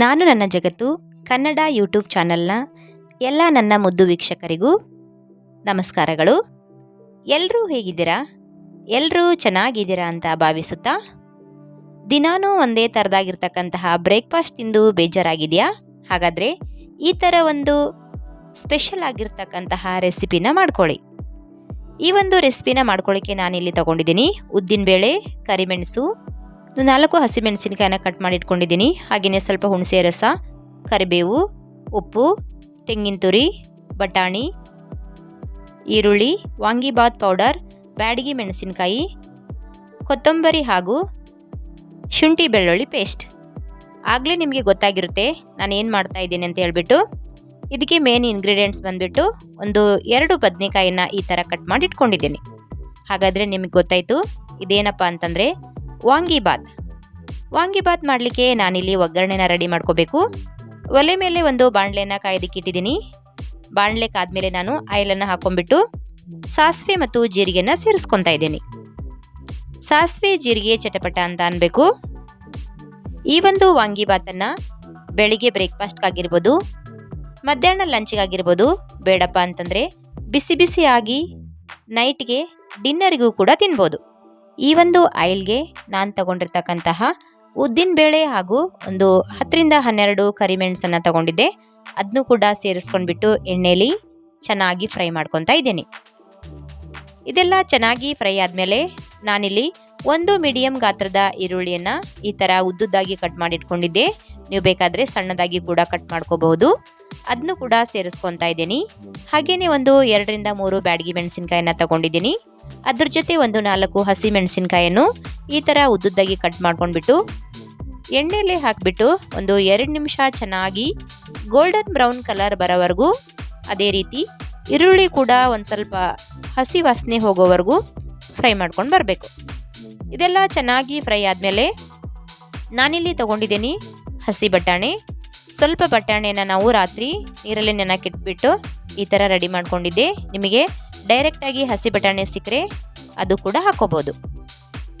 ನಾನು ನನ್ನ ಜಗತ್ತು, ಕನ್ನಡ ಯೂಟ್ಯೂಬ್ ಚಾನಲ್ನ ಎಲ್ಲ ನನ್ನ ಮುದ್ದು ವೀಕ್ಷಕರಿಗೂ ನಮಸ್ಕಾರಗಳು. ಎಲ್ಲರೂ ಹೇಗಿದ್ದೀರಾ? ಎಲ್ಲರೂ ಚೆನ್ನಾಗಿದ್ದೀರಾ ಅಂತ ಭಾವಿಸುತ್ತಾ? ದಿನಾನೂ ಒಂದೇ ಥರದಾಗಿರ್ತಕ್ಕಂತಹ ಬ್ರೇಕ್ಫಾಸ್ಟ್ ತಿಂದು ಬೇಜಾರಾಗಿದೆಯಾ ಹಾಗಾದರೆ ಈ ಥರ ಒಂದು ಸ್ಪೆಷಲ್ ಆಗಿರ್ತಕ್ಕಂತಹ ರೆಸಿಪಿನ ಮಾಡ್ಕೊಳ್ಳಿ. ಈ ಒಂದು ರೆಸಿಪಿನ ಮಾಡ್ಕೊಳ್ಳಿಕ್ಕೆ ನಾನಿಲ್ಲಿ ತಗೊಂಡಿದ್ದೀನಿ ಉದ್ದಿನಬೇಳೆ, ಕರಿಮೆಣಸು ಒಂದು ನಾಲ್ಕು ಹಸಿಮೆಣಸಿನಕಾಯಿನ ಕಟ್ ಮಾಡಿ ಇಟ್ಕೊಂಡಿದ್ದೀನಿ ಹಾಗೆಯೇ ಸ್ವಲ್ಪ ಹುಣಸೆ ರಸ, ಕರಿಬೇವು, ಉಪ್ಪು, ತೆಂಗಿನ ತುರಿ, ಬಟಾಣಿ, ಈರುಳ್ಳಿ, ವಾಂಗಿಬಾತ್ ಪೌಡರ್, ಬ್ಯಾಡಗಿ ಮೆಣಸಿನಕಾಯಿ, ಕೊತ್ತಂಬರಿ ಹಾಗೂ ಶುಂಠಿ ಬೆಳ್ಳುಳ್ಳಿ ಪೇಸ್ಟ್. ಆಗಲೇ ನಿಮಗೆ ಗೊತ್ತಾಗಿರುತ್ತೆ ನಾನು ಏನು ಮಾಡ್ತಾ ಇದ್ದೀನಿ ಅಂತ ಹೇಳಿಬಿಟ್ಟು. ಇದಕ್ಕೆ ಮೇನ್ ಇಂಗ್ರೀಡಿಯೆಂಟ್ಸ್ ಬಂದುಬಿಟ್ಟು ಒಂದು ಎರಡು ಬದನೆಕಾಯಿನ ಈ ಥರ ಕಟ್ ಮಾಡಿ ಇಟ್ಕೊಂಡಿದ್ದೀನಿ ಹಾಗಾದರೆ ನಿಮಗೆ ಗೊತ್ತಾಯಿತು ಇದೇನಪ್ಪ ಅಂತಂದರೆ ವಾಂಗಿಬಾತ್. ವಾಂಗಿಬಾತ್ ಮಾಡಲಿಕ್ಕೆ ನಾನಿಲ್ಲಿ ಒಗ್ಗರಣೆನ ರೆಡಿ ಮಾಡ್ಕೋಬೇಕು. ಒಲೆ ಮೇಲೆ ಒಂದು ಬಾಣಲೆನ ಕಾಯ್ದಿಕ್ಕಿಟ್ಟಿದ್ದೀನಿ. ಬಾಣಲೆ ಕಾದ್ಮೇಲೆ ನಾನು ಆಯಿಲನ್ನು ಹಾಕೊಂಡ್ಬಿಟ್ಟು ಸಾಸಿವೆ ಮತ್ತು ಜೀರಿಗೆನ ಸೇರಿಸ್ಕೊತಾ ಇದ್ದೀನಿ. ಸಾಸಿವೆ, ಜೀರಿಗೆ, ಚಟಪಟ ಅಂತ ಅನ್ಬೇಕು. ಈ ಒಂದು ವಾಂಗಿಬಾತನ್ನು ಬೆಳಿಗ್ಗೆ ಬ್ರೇಕ್ಫಾಸ್ಟ್ಗಾಗಿರ್ಬೋದು, ಮಧ್ಯಾಹ್ನ ಲಂಚ್ಗಾಗಿರ್ಬೋದು, ಬೇಡಪ್ಪ ಅಂತಂದರೆ ಬಿಸಿ ಬಿಸಿಯಾಗಿ ನೈಟ್ಗೆ ಡಿನ್ನರಿಗೂ ಕೂಡ ತಿನ್ಬೋದು. ಈ ಒಂದು ಆಯಿಲ್ಗೆ ನಾನು ತಗೊಂಡಿರ್ತಕ್ಕಂತಹ ಉದ್ದಿನ ಬೇಳೆ ಹಾಗೂ ಒಂದು ಹತ್ತರಿಂದ ಹನ್ನೆರಡು ಕರಿಮೆಣಸನ್ನು ತಗೊಂಡಿದ್ದೆ. ಅದನ್ನು ಕೂಡ ಸೇರಿಸ್ಕೊಂಡ್ಬಿಟ್ಟು ಎಣ್ಣೆಲಿ ಚೆನ್ನಾಗಿ ಫ್ರೈ ಮಾಡ್ಕೊತಾ ಇದ್ದೀನಿ. ಇದೆಲ್ಲ ಚೆನ್ನಾಗಿ ಫ್ರೈ ಆದಮೇಲೆ ನಾನಿಲ್ಲಿ ಒಂದು ಮೀಡಿಯಂ ಗಾತ್ರದ ಈರುಳ್ಳಿಯನ್ನು ಈ ಥರ ಉದ್ದುದ್ದಾಗಿ ಕಟ್ ಮಾಡಿ ಇಟ್ಕೊಂಡಿದ್ದೆ ನೀವು ಬೇಕಾದರೆ ಸಣ್ಣದಾಗಿ ಕೂಡ ಕಟ್ ಮಾಡ್ಕೋಬಹುದು. ಅದನ್ನು ಕೂಡ ಸೇರಿಸ್ಕೊತಾ ಇದ್ದೀನಿ. ಹಾಗೆಯೇ ಒಂದು ಎರಡರಿಂದ ಮೂರು ಬ್ಯಾಡ್ಗಿ ಮೆಣಸಿನ್ಕಾಯಿನ ತಗೊಂಡಿದ್ದೀನಿ. ಅದ್ರ ಜೊತೆ ಒಂದು ನಾಲ್ಕು ಹಸಿ ಮೆಣಸಿನ್ಕಾಯನ್ನು ಈ ಥರ ಉದ್ದುದ್ದಾಗಿ ಕಟ್ ಮಾಡ್ಕೊಂಡ್ಬಿಟ್ಟು ಎಣ್ಣೆಯಲ್ಲಿ ಹಾಕಿಬಿಟ್ಟು ಒಂದು ಎರಡು ನಿಮಿಷ ಚೆನ್ನಾಗಿ ಗೋಲ್ಡನ್ ಬ್ರೌನ್ ಕಲರ್ ಬರೋವರೆಗೂ ಅದೇ ರೀತಿ ಈರುಳ್ಳಿ ಕೂಡ ಒಂದು ಸ್ವಲ್ಪ ಹಸಿ ವಾಸನೆ ಹೋಗೋವರೆಗೂ ಫ್ರೈ ಮಾಡ್ಕೊಂಡು ಬರಬೇಕು. ಇದೆಲ್ಲ ಚೆನ್ನಾಗಿ ಫ್ರೈ ಆದಮೇಲೆ ನಾನಿಲ್ಲಿ ತೊಗೊಂಡಿದ್ದೀನಿ ಹಸಿ ಬಟಾಣಿ, ಸ್ವಲ್ಪ ಬಟಾಣಿಯನ್ನು ನಾವು ರಾತ್ರಿ ನೀರಲ್ಲಿ ನೆನಕಿಟ್ಬಿಟ್ಟು ಈ ಥರ ರೆಡಿ ಮಾಡ್ಕೊಂಡಿದ್ದೆ. ನಿಮಗೆ ಡೈರೆಕ್ಟಾಗಿ ಹಸಿ ಬಟಾಣಿ ಸಿಕ್ಕರೆ ಅದು ಕೂಡ ಹಾಕೋಬೋದು.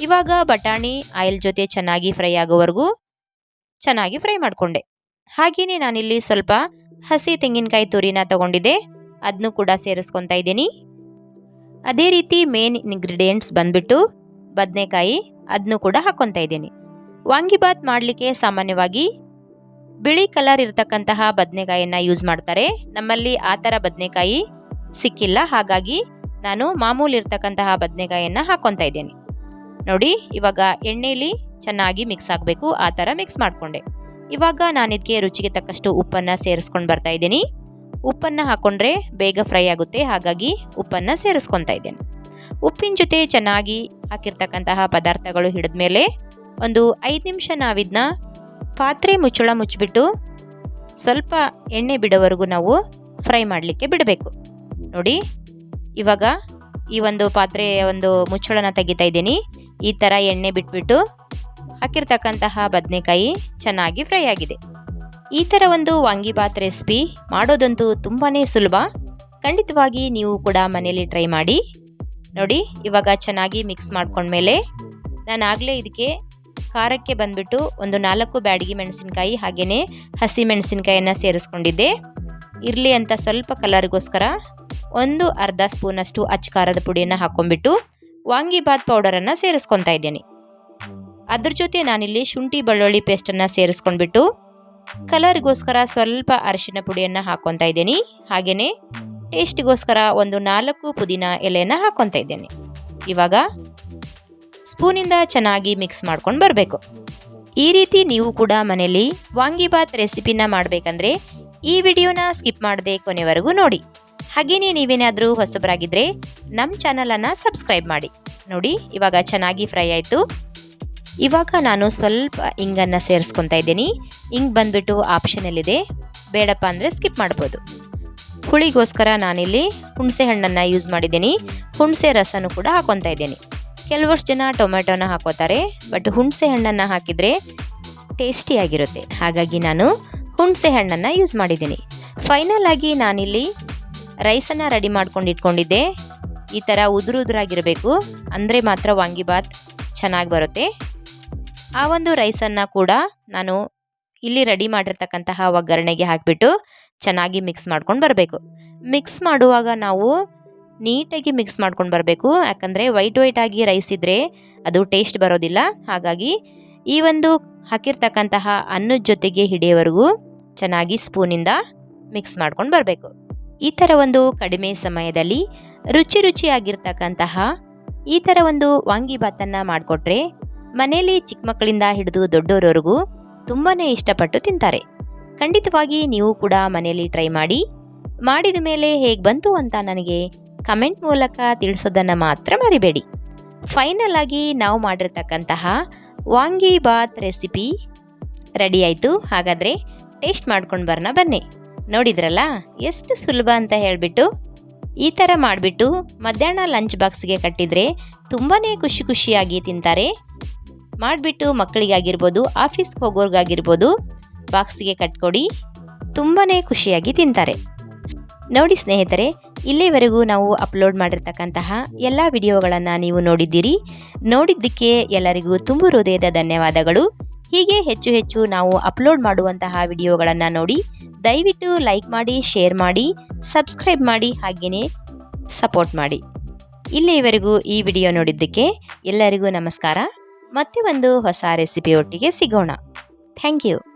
ಇವಾಗ ಬಟಾಣಿ, ಆಯಿಲ್ ಜೊತೆ ಚೆನ್ನಾಗಿ ಫ್ರೈ ಆಗೋವರೆಗೂ ಚೆನ್ನಾಗಿ ಫ್ರೈ ಮಾಡಿಕೊಂಡೆ. ಹಾಗೆಯೇ ನಾನಿಲ್ಲಿ ಸ್ವಲ್ಪ ಹಸಿ ತೆಂಗಿನಕಾಯಿ ತುರಿನ ತಗೊಂಡಿದ್ದೆ. ಅದನ್ನು ಕೂಡ ಸೇರಿಸ್ಕೊತಾ ಇದ್ದೀನಿ. ಅದೇ ರೀತಿ ಮೇನ್ ಇಂಗ್ರೀಡಿಯೆಂಟ್ಸ್ ಬಂದ್ಬಿಟ್ಟು ಬದನೆಕಾಯಿ ಅದನ್ನು ಕೂಡ ಹಾಕ್ಕೊತಾ ಇದ್ದೀನಿ. ವಾಂಗಿಬಾತ್ ಮಾಡಲಿಕ್ಕೆ ಸಾಮಾನ್ಯವಾಗಿ ಬಿಳಿ ಕಲರ್ ಇರತಕ್ಕಂತಹ ಬದನೆಕಾಯಿಯನ್ನು ಯೂಸ್ ಮಾಡ್ತಾರೆ. ನಮ್ಮಲ್ಲಿ ಆ ಥರ ಬದನೆಕಾಯಿ ಸಿಕ್ಕಿಲ್ಲ. ಹಾಗಾಗಿ ನಾನು ಮಾಮೂಲಿ ಇರ್ತಕ್ಕಂತಹ ಬದನೆಕಾಯಿಯನ್ನು ಹಾಕ್ಕೊತಾ ಇದ್ದೇನೆ. ನೋಡಿ, ಇವಾಗ ಎಣ್ಣೆಯಲ್ಲಿ ಚೆನ್ನಾಗಿ ಮಿಕ್ಸ್ ಆಗಬೇಕು. ಆ ಥರ ಮಿಕ್ಸ್ ಮಾಡಿಕೊಂಡೆ. ಇವಾಗ ನಾನು ಇದಕ್ಕೆ ರುಚಿಗೆ ತಕ್ಕಷ್ಟು ಉಪ್ಪನ್ನು ಸೇರಿಸ್ಕೊಂಡು ಬರ್ತಾ ಇದ್ದೀನಿ. ಉಪ್ಪನ್ನು ಹಾಕ್ಕೊಂಡ್ರೆ ಬೇಗ ಫ್ರೈ ಆಗುತ್ತೆ. ಹಾಗಾಗಿ ಉಪ್ಪನ್ನು ಸೇರಿಸ್ಕೊತಾ ಇದ್ದೇನೆ. ಉಪ್ಪಿನ ಜೊತೆ ಚೆನ್ನಾಗಿ ಹಾಕಿರ್ತಕ್ಕಂತಹ ಪದಾರ್ಥಗಳು ಹಿಡಿದ ಮೇಲೆ ಒಂದು ಐದು ನಿಮಿಷ ನಾವಿದನ್ನ ಪಾತ್ರೆ ಮುಚ್ಚಳ ಮುಚ್ಚಿಬಿಟ್ಟು ಸ್ವಲ್ಪ ಎಣ್ಣೆ ಬಿಡೋವರೆಗೂ ನಾವು ಫ್ರೈ ಮಾಡಲಿಕ್ಕೆ ಬಿಡಬೇಕು. ನೋಡಿ, ಇವಾಗ ಈ ಒಂದು ಪಾತ್ರೆಯ ಒಂದು ಮುಚ್ಚಳನ ತೆಗಿತಾ ಇದ್ದೀನಿ. ಈ ಥರ ಎಣ್ಣೆ ಬಿಟ್ಬಿಟ್ಟು ಹಾಕಿರ್ತಕ್ಕಂತಹ ಬದನೆಕಾಯಿ ಚೆನ್ನಾಗಿ ಫ್ರೈ ಆಗಿದೆ. ಈ ಥರ ಒಂದು ವಾಂಗಿಬಾತ್ ರೆಸಿಪಿ ಮಾಡೋದಂತೂ ತುಂಬಾ ಸುಲಭ. ಖಂಡಿತವಾಗಿ ನೀವು ಕೂಡ ಮನೆಯಲ್ಲಿ ಟ್ರೈ ಮಾಡಿ. ನೋಡಿ, ಇವಾಗ ಚೆನ್ನಾಗಿ ಮಿಕ್ಸ್ ಮಾಡ್ಕೊಂಡ್ಮೇಲೆ ನಾನು ಆಗಲೇ ಇದಕ್ಕೆ ಖಾರಕ್ಕೆ ಬಂದ್ಬಿಟ್ಟು ಒಂದು ನಾಲ್ಕು ಬ್ಯಾಡಗಿ ಮೆಣಸಿನಕಾಯಿ ಹಾಗೆಯೇ ಹಸಿ ಮೆಣಸಿನಕಾಯಿಯನ್ನು ಸೇರಿಸ್ಕೊಂಡಿದ್ದೆ. ಇರಲಿ ಅಂತ ಸ್ವಲ್ಪ ಕಲರ್ಗೋಸ್ಕರ ಒಂದು ಅರ್ಧ ಸ್ಪೂನಷ್ಟು ಅಚ್ಚ ಖಾರದ ಪುಡಿಯನ್ನು ಹಾಕ್ಕೊಂಡ್ಬಿಟ್ಟು ವಾಂಗಿಬಾತ್ ಪೌಡರನ್ನು ಸೇರಿಸ್ಕೊತಾ ಇದ್ದೀನಿ. ಅದ್ರ ಜೊತೆ ನಾನಿಲ್ಲಿ ಶುಂಠಿ ಬೆಳ್ಳುಳ್ಳಿ ಪೇಸ್ಟನ್ನು ಸೇರಿಸ್ಕೊಂಡ್ಬಿಟ್ಟು ಕಲರ್ಗೋಸ್ಕರ ಸ್ವಲ್ಪ ಅರಿಶಿನ ಪುಡಿಯನ್ನು ಹಾಕ್ಕೊತಾ ಇದ್ದೀನಿ. ಹಾಗೆಯೇ ಟೇಸ್ಟ್ಗೋಸ್ಕರ ಒಂದು ನಾಲ್ಕು ಪುದೀನ ಎಲೆಯನ್ನು ಹಾಕ್ಕೊತಾ ಇದ್ದೇನೆ. ಇವಾಗ ಸ್ಪೂನಿಂದ ಚೆನ್ನಾಗಿ ಮಿಕ್ಸ್ ಮಾಡ್ಕೊಂಡು ಬರಬೇಕು. ಈ ರೀತಿ ನೀವು ಕೂಡ ಮನೆಯಲ್ಲಿ ವಾಂಗಿಬಾತ್ ರೆಸಿಪಿನ ಮಾಡಬೇಕಂದ್ರೆ ಈ ವಿಡಿಯೋನ ಸ್ಕಿಪ್ ಮಾಡದೆ ಕೊನೆವರೆಗೂ ನೋಡಿ. ಹಾಗೆಯೇ ನೀವೇನಾದರೂ ಹೊಸಬರಾಗಿದ್ದರೆ ನಮ್ಮ ಚಾನಲನ್ನು ಸಬ್ಸ್ಕ್ರೈಬ್ ಮಾಡಿ. ನೋಡಿ, ಇವಾಗ ಚೆನ್ನಾಗಿ ಫ್ರೈ ಆಯಿತು. ಇವಾಗ ನಾನು ಸ್ವಲ್ಪ ಇಂಗನ್ನು ಸೇರಿಸ್ಕೊತಾ ಇದ್ದೀನಿ. ಇಂಗ್ ಬಂದುಬಿಟ್ಟು ಆಪ್ಷನಲ್ಲಿದೆ ಬೇಡಪ್ಪ ಅಂದರೆ ಸ್ಕಿಪ್ ಮಾಡ್ಬೋದು. ಹುಳಿಗೋಸ್ಕರ ನಾನಿಲ್ಲಿ ಹುಣಸೆ ಹಣ್ಣನ್ನು ಯೂಸ್ ಮಾಡಿದ್ದೀನಿ. ಹುಣಸೆ ರಸನೂ ಕೂಡ ಹಾಕೊತಾ ಇದ್ದೀನಿ. ಕೆಲವಷ್ಟು ಜನ ಟೊಮೆಟೊನ ಹಾಕೋತಾರೆ, ಬಟ್ ಹುಣಸೆ ಹಣ್ಣನ್ನು ಹಾಕಿದರೆ ಟೇಸ್ಟಿಯಾಗಿರುತ್ತೆ. ಹಾಗಾಗಿ ನಾನು ಹುಣಸೆ ಹಣ್ಣನ್ನು ಯೂಸ್ ಮಾಡಿದ್ದೀನಿ. ಫೈನಲ್ ಆಗಿ ನಾನಿಲ್ಲಿ ರೈಸನ್ನು ರೆಡಿ ಮಾಡ್ಕೊಂಡು ಇಟ್ಕೊಂಡಿದ್ದೆ ಈ ಥರ ಉದುರು ಉದುರಾಗಿರಬೇಕು, ಅಂದರೆ ಮಾತ್ರ ವಾಂಗಿಬಾತ್ ಚೆನ್ನಾಗಿ ಬರುತ್ತೆ. ಆ ಒಂದು ರೈಸನ್ನು ಕೂಡ ನಾನು ಇಲ್ಲಿ ರೆಡಿ ಮಾಡಿರ್ತಕ್ಕಂತಹ ಒಗ್ಗರಣೆಗೆ ಹಾಕಿಬಿಟ್ಟು ಚೆನ್ನಾಗಿ ಮಿಕ್ಸ್ ಮಾಡ್ಕೊಂಡು ಬರಬೇಕು. ಮಿಕ್ಸ್ ಮಾಡುವಾಗ ನಾವು ನೀಟಾಗಿ ಮಿಕ್ಸ್ ಮಾಡ್ಕೊಂಡು ಬರಬೇಕು. ಯಾಕಂದರೆ ವೈಟ್ ವೈಟ್ ಆಗಿ ರೈಸ್ ಇದ್ದರೆ ಅದು ಟೇಸ್ಟ್ ಬರೋದಿಲ್ಲ. ಹಾಗಾಗಿ ಈ ಒಂದು ಹಾಕಿರ್ತಕ್ಕಂತಹ ಅನ್ನದ ಜೊತೆಗೆ ಹಿಡಿಯೋವರೆಗೂ ಚೆನ್ನಾಗಿ ಸ್ಪೂನಿಂದ ಮಿಕ್ಸ್ ಮಾಡ್ಕೊಂಡು ಬರಬೇಕು. ಈ ಥರ ಒಂದು ಕಡಿಮೆ ಸಮಯದಲ್ಲಿ ರುಚಿ ರುಚಿಯಾಗಿರ್ತಕ್ಕಂತಹ ಈ ಥರ ಒಂದು ವಾಂಗಿಬಾತನ್ನು ಮಾಡಿಕೊಟ್ರೆ ಮನೆಯಲ್ಲಿ ಚಿಕ್ಕ ಮಕ್ಕಳಿಂದ ಹಿಡಿದು ದೊಡ್ಡವರವರೆಗೂ ತುಂಬಾ ಇಷ್ಟಪಟ್ಟು ತಿಂತಾರೆ. ಖಂಡಿತವಾಗಿ ನೀವು ಕೂಡ ಮನೆಯಲ್ಲಿ ಟ್ರೈ ಮಾಡಿ, ಮಾಡಿದ ಮೇಲೆ ಹೇಗೆ ಬಂತು ಅಂತ ನನಗೆ ಕಮೆಂಟ್ ಮೂಲಕ ತಿಳಿಸೋದನ್ನು ಮಾತ್ರ ಮರಿಬೇಡಿ. ಫೈನಲ್ ಆಗಿ ನಾವು ಮಾಡಿರ್ತಕ್ಕಂತಹ ವಾಂಗಿ ಬಾತ್ ರೆಸಿಪಿ ರೆಡಿ ಆಯಿತು. ಹಾಗಾದರೆ ಟೇಸ್ಟ್ ಮಾಡ್ಕೊಂಡು ಬರೋಣ ಬನ್ನಿ. ನೋಡಿದ್ರಲ್ಲ, ಎಷ್ಟು ಸುಲಭ ಅಂತ ಹೇಳಿಬಿಟ್ಟು ಈ ಥರ ಮಾಡಿಬಿಟ್ಟು ಮಧ್ಯಾಹ್ನ ಲಂಚ್ ಬಾಕ್ಸ್ಗೆ ಕಟ್ಟಿದರೆ ತುಂಬಾ ಖುಷಿ ಖುಷಿಯಾಗಿ ತಿಂತಾರೆ. ಮಾಡಿಬಿಟ್ಟು ಮಕ್ಕಳಿಗಾಗಿರ್ಬೋದು ಆಫೀಸ್ಗೆ ಹೋಗೋರ್ಗಾಗಿರ್ಬೋದು ಬಾಕ್ಸ್ಗೆ ಕಟ್ಕೊಡಿ ತುಂಬಾ ಖುಷಿಯಾಗಿ ತಿಂತಾರೆ. ನೋಡಿ ಸ್ನೇಹಿತರೆ ಇಲ್ಲಿವರೆಗೂ ನಾವು ಅಪ್ಲೋಡ್ ಮಾಡಿರ್ತಕ್ಕಂತಹ ಎಲ್ಲ ವಿಡಿಯೋಗಳನ್ನು ನೀವು ನೋಡಿದ್ದೀರಿ. ನೋಡಿದ್ದಕ್ಕೆ ಎಲ್ಲರಿಗೂ ತುಂಬು ಹೃದಯದ ಧನ್ಯವಾದಗಳು. ಹೀಗೆ ಹೆಚ್ಚು ಹೆಚ್ಚು ನಾವು ಅಪ್ಲೋಡ್ ಮಾಡುವಂತಹ ವಿಡಿಯೋಗಳನ್ನು ನೋಡಿ, ದಯವಿಟ್ಟು ಲೈಕ್ ಮಾಡಿ, ಶೇರ್ ಮಾಡಿ, ಸಬ್ಸ್ಕ್ರೈಬ್ ಮಾಡಿ ಹಾಗೆಯೇ ಸಪೋರ್ಟ್ ಮಾಡಿ. ಇಲ್ಲಿವರೆಗೂ ಈ ವಿಡಿಯೋ ನೋಡಿದ್ದಕ್ಕೆ ಎಲ್ಲರಿಗೂ ನಮಸ್ಕಾರ. ಮತ್ತೆ ಒಂದು ಹೊಸ ರೆಸಿಪಿಯೊಟ್ಟಿಗೆ ಸಿಗೋಣ. Thank you.